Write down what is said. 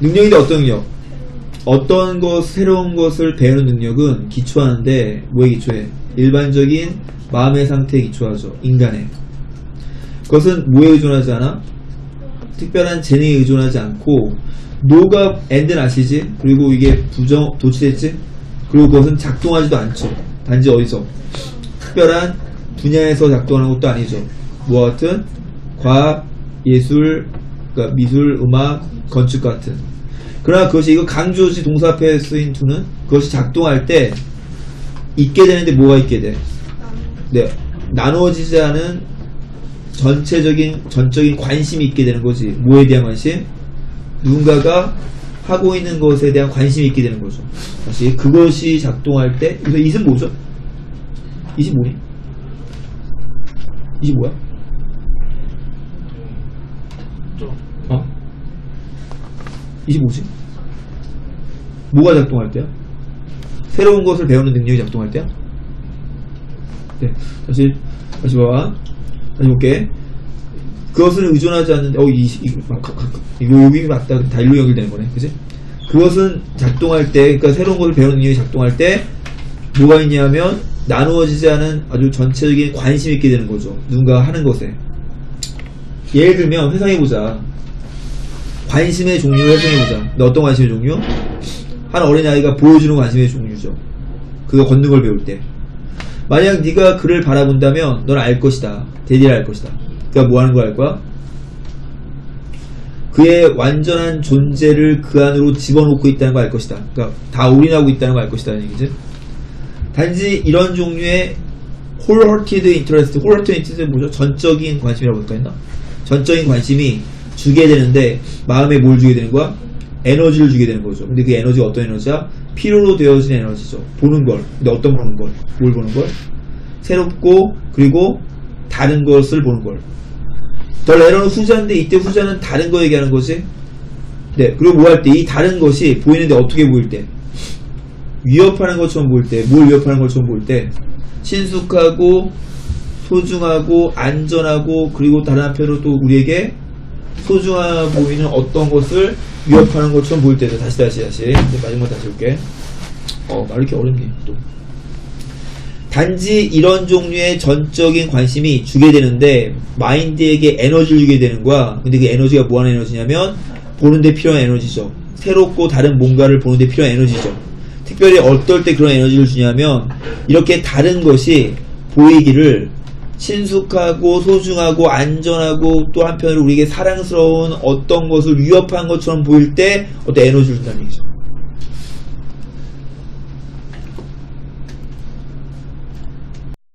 능력인데 어떤 능력? 어떤 것, 새로운 것을 배우는 능력은 기초하는데, 뭐에 기초해? 일반적인 마음의 상태에 기초하죠. 인간의. 그것은 뭐에 의존하지 않아? 특별한 재능에 의존하지 않고, 노가 엔드는 아시지? 그리고 이게 부정, 도치됐지? 그리고 그것은 작동하지도 않죠. 단지 어디서? 특별한 분야에서 작동하는 것도 아니죠. 뭐와 같은? 과학, 예술, 그러니까 미술, 음악, 건축 같은. 그러나 그것이 이거 강조지 동사 앞에 쓰인 투는 그것이 작동할 때 있게 되는데 뭐가 있게 돼? 네. 나누어지지 않은 전체적인 전적인 관심이 있게 되는 거지. 뭐에 대한 관심? 누군가가 하고 있는 것에 대한 관심이 있게 되는 거죠. 다시 그것이 작동할 때 그래서 이은 뭐죠? 이이 뭐니? 이이 뭐야? 어? 이게 뭐지? 뭐가 작동할 때야? 새로운 것을 배우는 능력이 작동할 때야? 네, 다시 다시 봐. 다시 볼게. 그것은 의존하지 않는데, 어, 이, 이, 막, 이거 여기 맞다. 다 일로 연결되는 거네. 그지? 그것은 작동할 때, 그러니까 새로운 것을 배우는 능력이 작동할 때, 뭐가 있냐면, 나누어지지 않은 아주 전체적인 관심이 있게 되는 거죠. 누군가 하는 것에. 예를 들면, 회상해보자. 관심의 종류를 회상해보자. 너 어떤 관심의 종류? 한 어린아이가 보여주는 관심의 종류죠. 그거 걷는 걸 배울 때. 만약 네가 그를 바라본다면 넌 알 것이다. 대리를 알 것이다. 그러니까 뭐 하는 걸 알 거야? 그의 완전한 존재를 그 안으로 집어넣고 있다는 걸 알 것이다. 그러니까 다 올인하고 있다는 걸 알 것이다는 얘기지. 단지 이런 종류의 wholehearted interest, wholehearted interest는 뭐죠? 전적인 관심이라고 볼까 했나? 전적인 관심이 주게 되는데 마음에 뭘 주게 되는 거야? 에너지를 주게 되는 거죠. 근데 그 에너지가 어떤 에너지야? 필요로 되어진 에너지죠. 보는 걸. 근데 어떤 보는 걸? 뭘 보는 걸? 새롭고 그리고 다른 것을 보는 걸. 더 레러는 후자인데 이때 후자는 다른 거 얘기하는 거지. 네. 그리고 뭐 할 때 이 다른 것이 보이는데 어떻게 보일 때? 위협하는 것처럼 보일 때, 뭘 위협하는 것처럼 보일 때, 친숙하고 소중하고 안전하고 그리고 다른 한편으로 또 우리에게 소중해 보이는 어떤 것을 위협하는 것처럼 보일 때도 다시 다시 다시 이제 마지막 다시 볼게. 어, 말 이렇게 어렵니 또. 단지 이런 종류의 전적인 관심이 주게 되는데 마인드에게 에너지를 주게 되는 거야. 근데 그 에너지가 뭐하는 에너지냐면 보는데 필요한 에너지죠. 새롭고 다른 뭔가를 보는데 필요한 에너지죠. 특별히 어떨 때 그런 에너지를 주냐면 이렇게 다른 것이 보이기를 친숙하고 소중하고 안전하고 또 한편으로 우리에게 사랑스러운 어떤 것을 위협한 것처럼 보일 때 어떤 에너지를 준다는 얘기죠.